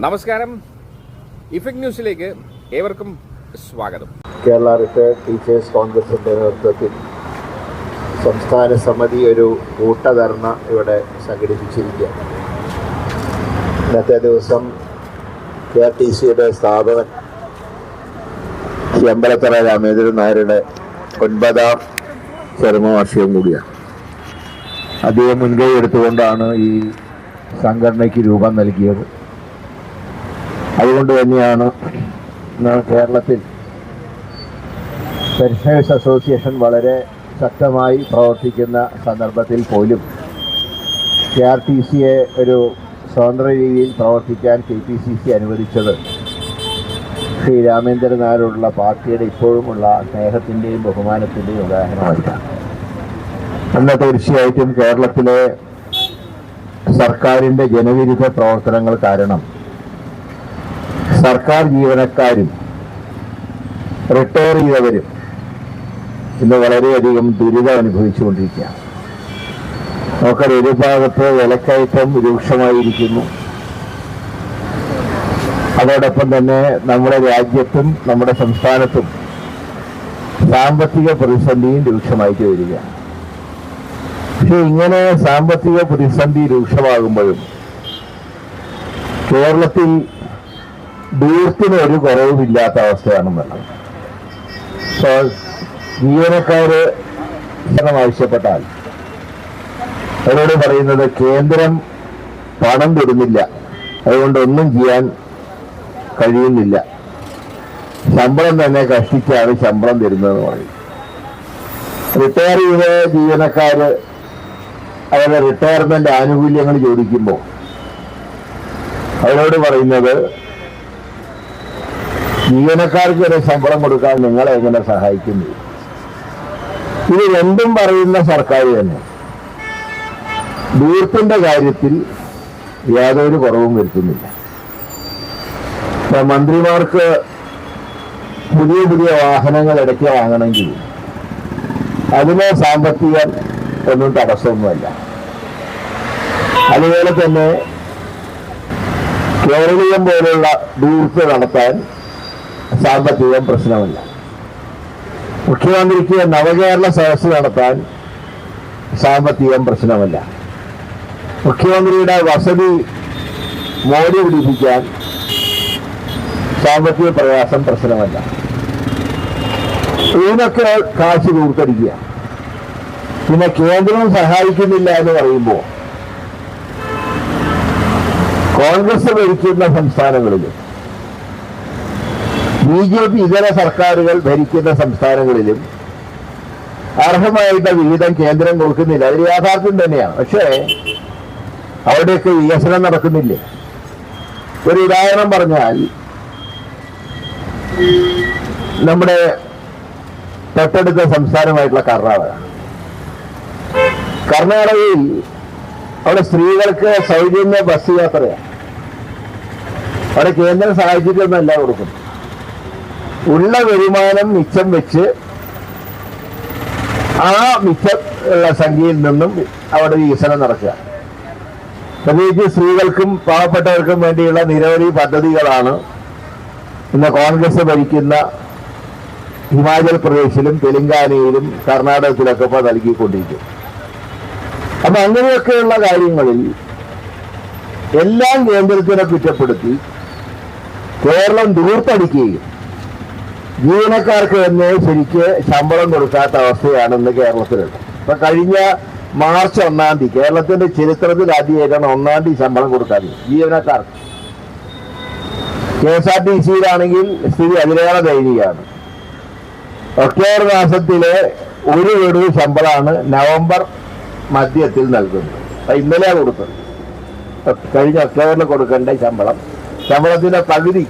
നമസ്കാരം. ഇഫക്ട് ന്യൂസിലേക്ക് ഏവർക്കും സ്വാഗതം. കേരള റിട്ടയർഡ് ടീച്ചേഴ്സ് കോൺഗ്രസിന്റെ നേതൃത്വത്തിൽ സംസ്ഥാന സമിതി ഒരു കൂട്ടധർണ ഇവിടെ സംഘടിപ്പിച്ചിരിക്കുകയാണ്. ഇന്നത്തെ ദിവസം കെ ആർ ടി സിയുടെ സ്ഥാപകൻ അമ്പലത്തറ രാമേന്ദ്രൻ നായരുടെ ഒൻപതാം ചരമവാർഷികം കൂടിയാണ്. അദ്ദേഹം മുൻകൈ എടുത്തുകൊണ്ടാണ് ഈ സംഘടനയ്ക്ക് രൂപം നൽകിയത്. അതുകൊണ്ട് തന്നെയാണ് കേരളത്തിൽ പെൻഷനേഴ്സ് അസോസിയേഷൻ വളരെ ശക്തമായി പ്രവർത്തിക്കുന്ന സന്ദർഭത്തിൽ പോലും കെ ആർ ടി സിയെ ഒരു സ്വതന്ത്ര രീതിയിൽ പ്രവർത്തിക്കാൻ കെ പി സി സി അനുവദിച്ചത് ശ്രീ രാമേന്ദ്രനാരോടുള്ള പാർട്ടിയുടെ ഇപ്പോഴുമുള്ള സ്നേഹത്തിന്റെയും ബഹുമാനത്തിന്റെയും ഉദാഹരണമായിട്ടാണ്. അന്ന് തീർച്ചയായിട്ടും കേരളത്തിലെ സർക്കാരിന്റെ ജനവിരുദ്ധ പ്രവർത്തനങ്ങൾ കാരണം സർക്കാർ ജീവനക്കാരും റിട്ടയർ ചെയ്തവരും ഇന്ന് വളരെയധികം ദുരിതം അനുഭവിച്ചുകൊണ്ടിരിക്കുകയാണ്. നമുക്കത് ഒരു ഭാഗത്ത് വിലക്കയറ്റം രൂക്ഷമായിരിക്കുന്നു. അതോടൊപ്പം തന്നെ നമ്മുടെ രാജ്യത്തും നമ്മുടെ സംസ്ഥാനത്തും സാമ്പത്തിക പ്രതിസന്ധിയും രൂക്ഷമായിട്ട് വരികയാണ്. പക്ഷെ ഇങ്ങനെ സാമ്പത്തിക പ്രതിസന്ധി രൂക്ഷമാകുമ്പോഴും കേരളത്തിൽ ദൂരത്തിന് ഒരു കുറവുമില്ലാത്ത അവസ്ഥയാണെന്നുള്ളത് സോ ജീവനക്കാര് ആവശ്യപ്പെട്ടാൽ അവരോട് പറയുന്നത് കേന്ദ്രം പണം തരുന്നില്ല. അതുകൊണ്ട് ഒന്നും ചെയ്യാൻ കഴിയുന്നില്ല. ശമ്പളം തന്നെ കഷ്ടിച്ചാണ് ശമ്പളം തരുന്നതെന്ന് പറയും. റിട്ടയർ ചെയ്ത ജീവനക്കാര് അവരുടെ റിട്ടയർമെന്റ് ആനുകൂല്യങ്ങൾ ചോദിക്കുമ്പോൾ അവരോട് പറയുന്നത് ജീവനക്കാർക്ക് വരെ ശമ്പളം കൊടുക്കാൻ നിങ്ങളെ എങ്ങനെ സഹായിക്കുന്നു? ഇത് രണ്ടും പറയുന്ന സർക്കാർ തന്നെ. ദൂരത്തിന്റെ കാര്യത്തിൽ യാതൊരു കുറവും വരുത്തുന്നില്ല. മന്ത്രിമാർക്ക് പുതിയ പുതിയ വാഹനങ്ങൾ ഇടയ്ക്ക് വാങ്ങണമെങ്കിൽ അതിനെ സാമ്പത്തിക ഒന്നും തടസ്സമൊന്നുമല്ല. അതുപോലെ തന്നെ കേരളീയം പോലുള്ള ദൂരത്ത് നടത്താൻ സാമ്പത്തികം പ്രശ്നമല്ല. മുഖ്യമന്ത്രിക്ക് നവകേരള സദസ് നടത്താൻ സാമ്പത്തികം പ്രശ്നമല്ല. മുഖ്യമന്ത്രിയുടെ വസതി മോടി പിടിപ്പിക്കാൻ സാമ്പത്തിക പ്രയാസം പ്രശ്നമല്ല. ഇതിനൊക്കെ കാശ് ദൂർത്തടിക്കുക പിന്നെ കേന്ദ്രം സഹായിക്കുന്നില്ല എന്ന് പറയുമ്പോൾ കോൺഗ്രസ് ഭരിക്കുന്ന സംസ്ഥാനങ്ങളിലും ബി ജെ പി ഇതര സർക്കാരുകൾ ഭരിക്കുന്ന സംസ്ഥാനങ്ങളിലും അർഹമായിട്ട് വിഹിതം കേന്ദ്രം കൊടുക്കുന്നില്ല. അതൊരു യാഥാർത്ഥ്യം തന്നെയാണ് പക്ഷേ അവിടെയൊക്കെ വികസനം നടക്കുന്നില്ലേ? ഒരു ഉദാഹരണം പറഞ്ഞാൽ നമ്മുടെ തൊട്ടടുത്ത സംസ്ഥാനമായിട്ടുള്ള കർണാടക. കർണാടകയിൽ അവിടെ സ്ത്രീകൾക്ക് സൗജന്യ ബസ് യാത്രയാണ് അവിടെ കേന്ദ്രം എല്ലാം കൊടുക്കുന്നത്. ഉള്ള വരുമാനം മിച്ചം വെച്ച് ആ മിച്ചം ഉള്ള സംഖ്യയിൽ നിന്നും അവിടെ വികസനം നടക്കുക. പ്രത്യേകിച്ച് സ്ത്രീകൾക്കും പാവപ്പെട്ടവർക്കും വേണ്ടിയുള്ള നിരവധി പദ്ധതികളാണ് ഇന്ന് കോൺഗ്രസ് ഭരിക്കുന്ന ഹിമാചൽ പ്രദേശിലും തെലങ്കാനയിലും കർണാടകത്തിലൊക്കെ ഇപ്പോൾ നൽകിക്കൊണ്ടിരിക്കും. അപ്പം അങ്ങനെയൊക്കെയുള്ള കാര്യങ്ങളിൽ എല്ലാം കേന്ദ്രത്തിനെ കുറ്റപ്പെടുത്തി കേരളം ദൂർത്തടിക്കുകയും ജീവനക്കാർക്ക് തന്നെ ശരിക്ക് ശമ്പളം കൊടുക്കാത്ത അവസ്ഥയാണ് ഇന്ന് കേരളത്തിലുള്ളത്. ഇപ്പൊ കഴിഞ്ഞ മാർച്ച് ഒന്നാം തീയതി കേരളത്തിന്റെ ചരിത്രത്തിൽ ആദ്യമായിട്ടാണ് ഒന്നാം തീയതി ശമ്പളം കൊടുക്കാതെ ജീവനക്കാർക്ക്. കെ എസ് ആർ ടി സിയിലാണെങ്കിൽ സ്ഥിതി അതിലേറെ ദയനീയമാണ്. ഒക്ടോബർ മാസത്തിലെ ഒരു വീട് ശമ്പളമാണ് നവംബർ മധ്യത്തിൽ നൽകുന്നത്. ഇന്നലെ കൊടുത്തത്. കഴിഞ്ഞ ഒക്ടോബറിൽ കൊടുക്കേണ്ട ശമ്പളം. ശമ്പളത്തിന്റെ പകുതി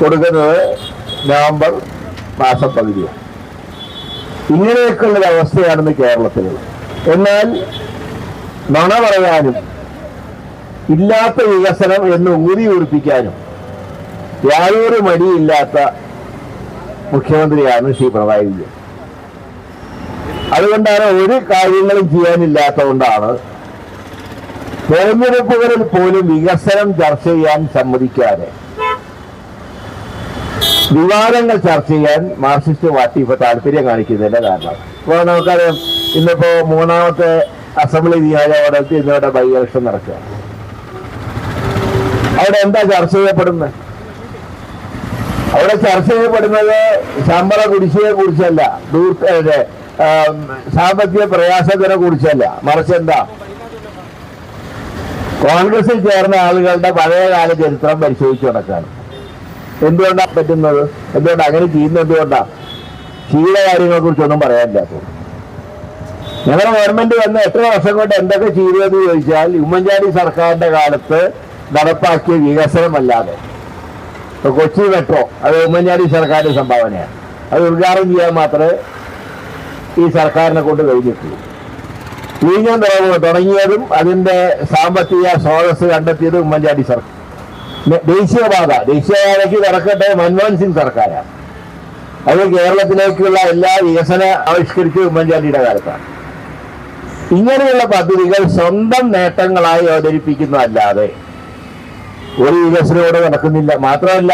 കൊടുക്കുന്നത് നവംബർ മാസം ഇങ്ങനെയൊക്കെയുള്ള അവസ്ഥയാണെന്ന് കേരളത്തിൽ. എന്നാൽ നുണ പറയാനും ഇല്ലാത്ത വികസനം എന്ന് ഊതി ഉറപ്പിക്കാനും യാതൊരു മടിയില്ലാത്ത മുഖ്യമന്ത്രിയാണ് ശ്രീ പിണറായി വിജയൻ. അതുകൊണ്ടാണ് ഒരു കാര്യങ്ങളും ചെയ്യാനില്ലാത്തതുകൊണ്ടാണ് തെരഞ്ഞെടുപ്പുകളിൽ പോലും വികസനം ചർച്ച ചെയ്യാൻ സമ്മതിക്കാതെ വിവാദങ്ങൾ ചർച്ച ചെയ്യാൻ മാർക്സിസ്റ്റ് പാർട്ടി ഇപ്പൊ താല്പര്യം കാണിക്കുന്നതിന്റെ കാരണം. ഇപ്പോൾ നമുക്കറിയാം ഇന്നിപ്പോ മൂന്നാമത്തെ അസംബ്ലി നിയോജകമണ്ഡലത്തിൽ ഇന്നിവിടെ ബൈ ഇലക്ഷൻ നടക്കുക. അവിടെ എന്താ ചർച്ച ചെയ്യപ്പെടുന്നത്? അവിടെ ചർച്ച ചെയ്യപ്പെടുന്നത് ശമ്പള കുടിശ്ശിയെ കുറിച്ചല്ല സാമ്പത്തിക പ്രയാസത്തിനെ കുറിച്ചല്ല. മറിച്ച് എന്താ? കോൺഗ്രസിൽ ചേർന്ന ആളുകളുടെ പഴയകാല ചരിത്രം പരിശോധിച്ചു നടക്കാണ് എന്തുകൊണ്ടാ പറ്റുന്നത്? എന്തുകൊണ്ട്? അങ്ങനെ ചെയ്യുന്നത് എന്തുകൊണ്ടാ? ചെയ്ത കാര്യങ്ങളെ കുറിച്ചൊന്നും പറയാനില്ല. ഞങ്ങളുടെ ഗവൺമെന്റ് വന്ന് എത്ര വർഷം കൊണ്ട് എന്തൊക്കെ ചെയ്തു എന്ന് ചോദിച്ചാൽ ഉമ്മൻചാണ്ടി സർക്കാരിന്റെ കാലത്ത് നടപ്പാക്കിയ വികസനമല്ലാതെ. ഇപ്പൊ കൊച്ചി മെട്രോ അത് ഉമ്മൻചാണ്ടി സർക്കാരിന്റെ സംഭാവനയാണ്. അത് ഉദ്ഘാടനം ചെയ്യാൻ മാത്രമേ ഈ സർക്കാരിനെ കൊണ്ട് കഴിഞ്ഞിട്ടുള്ളൂ. തുറവ് തുടങ്ങിയതും അതിന്റെ സാമ്പത്തിക സ്രോതസ് കണ്ടെത്തിയത് ഉമ്മൻചാണ്ടി സർക്കാർ ദേശീയപാത. ദേശീയപാതയ്ക്ക് തുറക്കട്ടെ. മൻമോഹൻ സിംഗ് സർക്കാരാണ്. അത് കേരളത്തിലേക്കുള്ള എല്ലാ വികസന ആവിഷ്കരിച്ച് ഉമ്മൻചാണ്ടിയുടെ കാലത്താണ്. ഇങ്ങനെയുള്ള പദ്ധതികൾ സ്വന്തം നേട്ടങ്ങളായി അവതരിപ്പിക്കുന്നതല്ലാതെ ഒരു വികസനത്തോടെ നടക്കുന്നില്ല. മാത്രമല്ല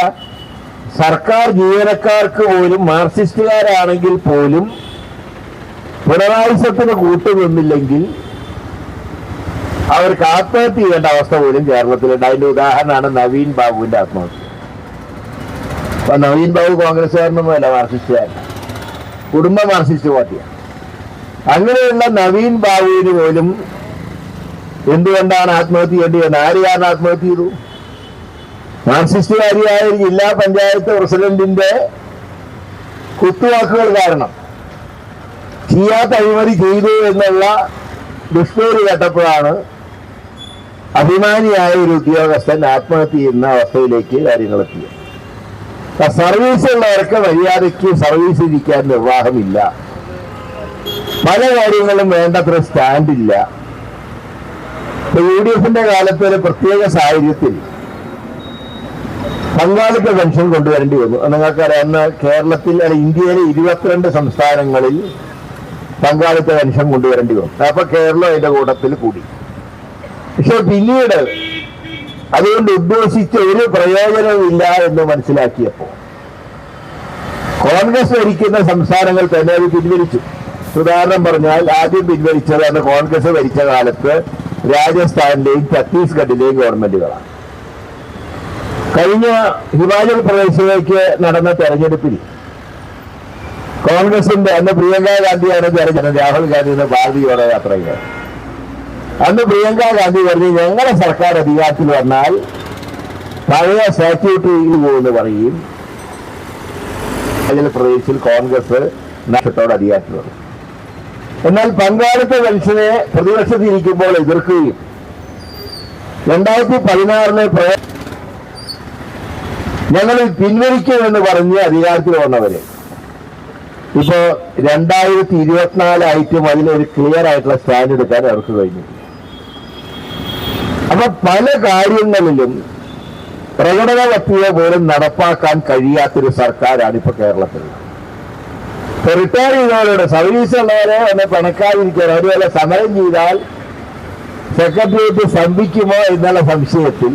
സർക്കാർ ജീവനക്കാർക്ക് പോലും മാർക്സിസ്റ്റുകാരാണെങ്കിൽ പോലും പുനരാവശ്യത്തിന് കൂട്ടുനിന്നില്ലെങ്കിൽ അവർക്ക് ആത്മഹത്യ ചെയ്യേണ്ട അവസ്ഥ പോലും കേരളത്തിലുണ്ട്. അതിന്റെ ഉദാഹരണമാണ് നവീൻ ബാബുവിന്റെ ആത്മഹത്യ. അപ്പൊ നവീൻ ബാബു കോൺഗ്രസ്സുകാരനൊന്നുമല്ല മാർക്സിസ്റ്റുകാരൻ. കുടുംബ മാർക്സിസ്റ്റ് പാർട്ടിയാണ്. അങ്ങനെയുള്ള നവീൻ ബാബുവിന് പോലും എന്തുകൊണ്ടാണ് ആത്മഹത്യ ചെയ്യേണ്ടി വന്നത് ആര് കാരണം ആത്മഹത്യ ചെയ്തു? മാർക്സിസ്റ്റുകാരിയായ ജില്ലാ പഞ്ചായത്ത് പ്രസിഡന്റിന്റെ കുത്തുവാക്കുകൾ കാരണം ചെയ്യാത്ത അഴിമതി ചെയ്തു എന്നുള്ള ദുഷ്പേര് കേട്ടപ്പോഴാണ് അഭിമാനിയായ ഒരു ഉദ്യോഗസ്ഥൻ ആത്മഹത്യ ചെയ്യുന്ന അവസ്ഥയിലേക്ക് കാര്യങ്ങൾ എത്തിയത് അപ്പൊ സർവീസ് ഉള്ളവർക്ക് മര്യാദയ്ക്ക് സർവീസ് ഇരിക്കാൻ നിർവാഹമില്ല. പല കാര്യങ്ങളും വേണ്ടത്ര സ്റ്റാൻഡില്ല. യു ഡി എഫിന്റെ കാലത്ത് ഒരു പ്രത്യേക സാഹചര്യത്തിൽ പങ്കാളിത്ത പെൻഷൻ കൊണ്ടുവരേണ്ടി വന്നു. നിങ്ങൾക്കറിയാം അന്ന് കേരളത്തിൽ അല്ല ഇന്ത്യയിലെ ഇരുപത്തിരണ്ട് സംസ്ഥാനങ്ങളിൽ പങ്കാളിത്ത പെൻഷൻ കൊണ്ടുവരേണ്ടി വന്നു. അപ്പൊ കേരളം അതിന്റെ കൂട്ടത്തിൽ കൂടി. പക്ഷെ പിന്നീട് അതുകൊണ്ട് ഉദ്ദേശിച്ച ഒരു പ്രയോജനവുമില്ല എന്ന് മനസ്സിലാക്കിയപ്പോ കോൺഗ്രസ് ഭരിക്കുന്ന സംസ്ഥാനങ്ങൾ തന്നെ അത് പിൻവലിച്ചു. ഉദാഹരണം പറഞ്ഞാൽ ആദ്യം പിൻവലിച്ചത് അന്ന് കോൺഗ്രസ് ഭരിച്ച കാലത്ത് രാജസ്ഥാനിലെയും ഛത്തീസ്ഗഡിലെയും ഗവൺമെന്റുകളാണ്. കഴിഞ്ഞ ഹിമാചൽ പ്രദേശിലേക്ക് നടന്ന തെരഞ്ഞെടുപ്പിൽ കോൺഗ്രസിന്റെ അന്ന് പ്രിയങ്ക ഗാന്ധിയാണ് തെരഞ്ഞെടുപ്പ് രാഹുൽ ഗാന്ധിയുടെ ഭാരതീയോടെ യാത്ര അന്ന് പ്രിയങ്ക ഗാന്ധി പറഞ്ഞു ഞങ്ങളുടെ സർക്കാർ അധികാരത്തിൽ വന്നാൽ പഴയ സ്റ്റാറ്റ്യൂട്ടറിയിൽ പോകുമെന്ന് പറയും. അതിൽ പ്രദേശിൽ കോൺഗ്രസ് നഷ്ടത്തോടെ അധികാരത്തിൽ വന്നു. എന്നാൽ പങ്കാളിത്ത പെൻഷനെ പ്രതിപക്ഷത്തിരിക്കുമ്പോൾ എതിർക്കുകയും രണ്ടായിരത്തി പതിനാറിന് പ്രയ ഞങ്ങൾ പിൻവലിക്കുമെന്ന് പറഞ്ഞ് അധികാരത്തിൽ വന്നവര്. ഇപ്പോ രണ്ടായിരത്തി ഇരുപത്തിനാലായിട്ടും അതിലൊരു ക്ലിയർ ആയിട്ടുള്ള സ്റ്റാൻഡ് എടുക്കാൻ അവർക്ക് കഴിഞ്ഞു. അപ്പൊ പല കാര്യങ്ങളിലും പ്രകടന പത്രിക പോലും നടപ്പാക്കാൻ കഴിയാത്തൊരു സർക്കാരാണ് ഇപ്പൊ കേരളത്തിൽ. റിട്ടയർ ചെയ്തവരോട് സർവീസ് ഉള്ളവരെ ഒന്ന് പണക്കാതിരിക്കാൻ അതുപോലെ സമരം ചെയ്താൽ സെക്രട്ടേറിയറ്റ് സ്തംഭിക്കുമോ എന്നുള്ള സംശയത്തിൽ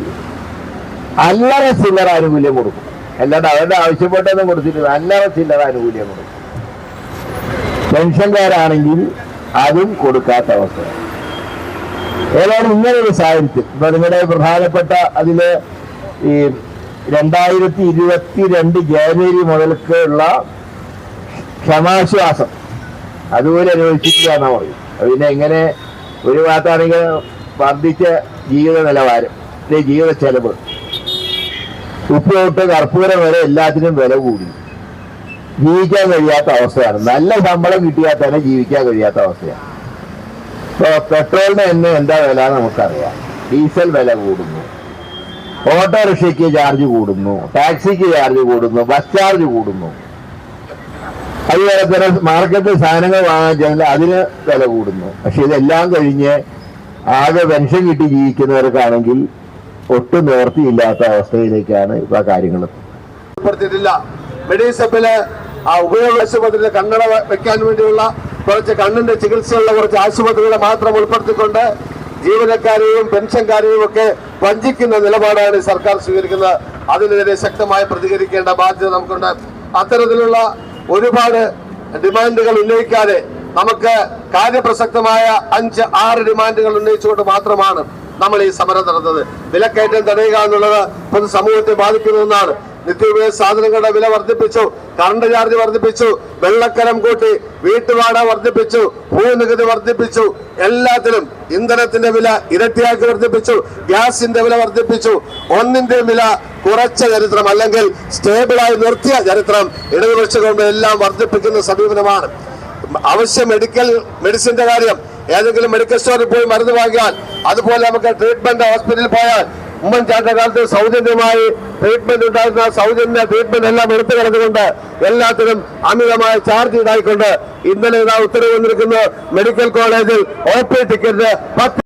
അല്ലറ ചില്ലറ ആനുകൂല്യം കൊടുക്കും. അല്ലാണ്ട് അവരുടെ ആവശ്യപ്പെട്ടൊന്നും കൊടുത്തിട്ടില്ല അല്ലറ ചില്ലറ ആനുകൂല്യം കൊടുക്കും. പെൻഷൻകാരാണെങ്കിൽ അതും കൊടുക്കാത്ത അവസ്ഥ ഏതായാലും ഇങ്ങനെ ഒരു സാഹചര്യത്തിൽ. ഇപ്പൊ നിങ്ങളുടെ പ്രധാനപ്പെട്ട അതിൽ ഈ രണ്ടായിരത്തി ഇരുപത്തി രണ്ട് ജനുവരി മുതൽക്ക് ഉള്ള ക്ഷമാശ്വാസം അതുപോലെ അനുഭവിച്ചിട്ടില്ല എന്നാ പറയും പിന്നെ എങ്ങനെ ഒരു ഭാഗത്താണെങ്കിൽ വർദ്ധിച്ച ജീവിത നിലവാരം ജീവിത ചെലവ് ഉപ്പ് തൊട്ട് കർപ്പൂരം വരെ എല്ലാത്തിനും വില കൂടി. ജീവിക്കാൻ കഴിയാത്ത അവസ്ഥയാണ്. നല്ല ശമ്പളം കിട്ടിയാൽ തന്നെ ജീവിക്കാൻ കഴിയാത്ത അവസ്ഥയാണ്. പെട്രോളിന് തന്നെ എന്താ വില എന്ന് നമുക്കറിയാം. ഡീസൽ വില കൂടുന്നു. ഓട്ടോറിക്ഷയ്ക്ക് ചാർജ് കൂടുന്നു. ടാക്സിക്ക് ചാർജ് കൂടുന്നു. ബസ് ചാർജ് കൂടുന്നു. അതുപോലെ തന്നെ മാർക്കറ്റിൽ സാധനങ്ങൾ വാങ്ങാൻ ചെന്നാൽ അതിന് വില കൂടുന്നു. പക്ഷെ ഇതെല്ലാം കഴിഞ്ഞ് ആകെ പെൻഷൻ കിട്ടി ജീവിക്കുന്നവർക്കാണെങ്കിൽ ഒട്ടും നിവർത്തിയില്ലാത്ത അവസ്ഥയിലേക്കാണ് ഇപ്പൊ കാര്യങ്ങൾ മെഡിസപ്പിൽ ആ ഉപയോഗ ആശുപത്രിയിലെ കണ്ണട വെക്കാൻ വേണ്ടിയുള്ള കുറച്ച് കണ്ണിന്റെ ചികിത്സയുള്ള കുറച്ച് ആശുപത്രികളെ മാത്രം ഉൾപ്പെടുത്തിക്കൊണ്ട് ജീവനക്കാരെയും പെൻഷൻകാരെയും ഒക്കെ വഞ്ചിക്കുന്ന നിലപാടാണ് സർക്കാർ സ്വീകരിക്കുന്നത്. അതിനെതിരെ ശക്തമായി പ്രതികരിക്കേണ്ട ബാധ്യത നമുക്കുണ്ട്. അത്തരത്തിലുള്ള ഒരുപാട് ഡിമാൻഡുകൾ ഉന്നയിക്കാതെ നമുക്ക് കാര്യപ്രസക്തമായ അഞ്ച് ആറ് ഡിമാൻഡുകൾ ഉന്നയിച്ചുകൊണ്ട് മാത്രമാണ് നമ്മൾ ഈ സമരം നടന്നത് വിലക്കയറ്റം തടയുക എന്നുള്ളത് പൊതുസമൂഹത്തെ ബാധിക്കുന്ന ഒന്നാണ്. നിത്യോപയോഗ സാധനങ്ങളുടെ വില വർദ്ധിപ്പിച്ചു കറണ്ട് ചാർജ് വർദ്ധിപ്പിച്ചു വെള്ളക്കരം കൂട്ടി വീട്ടുവാട വർദ്ധിപ്പിച്ചു ഭൂനികുതി വർദ്ധിപ്പിച്ചു എല്ലാത്തിലും ഇന്ധനത്തിന്റെ വില ഇരട്ടിയാക്കി വർദ്ധിപ്പിച്ചു ഗ്യാസിന്റെ വില വർദ്ധിപ്പിച്ചു. ഒന്നിന്റെ വില കുറച്ച ചരിത്രം അല്ലെങ്കിൽ സ്റ്റേബിളായി നിർത്തിയ ചരിത്രം ഇടതുപക്ഷ ഗവൺമെന്റ് എല്ലാം വർദ്ധിപ്പിക്കുന്ന സമീപനമാണ്. അവശ്യ മെഡിക്കൽ മെഡിസിന്റെ കാര്യം ഏതെങ്കിലും മെഡിക്കൽ സ്റ്റോറിൽ പോയി മരുന്ന് വാങ്ങിയാൽ അതുപോലെ നമുക്ക് ട്രീറ്റ്മെന്റ് ഹോസ്പിറ്റലിൽ പോയാൽ ഉമ്മൻചാണ്ട കാലത്ത് സൗജന്യമായി ട്രീറ്റ്മെന്റ് ഉണ്ടായിരുന്ന സൗജന്യ ട്രീറ്റ്മെന്റ് എല്ലാം എടുത്തു കിടന്നുകൊണ്ട് എല്ലാത്തിനും അമിതമായ ചാർജ് ഈടായിക്കൊണ്ട് ഇന്നലെ ഇതാ ഉത്തരവ് വന്നിരിക്കുന്നു. മെഡിക്കൽ കോളേജിൽ ഒ പി ടിക്കറ്റ് പത്ത്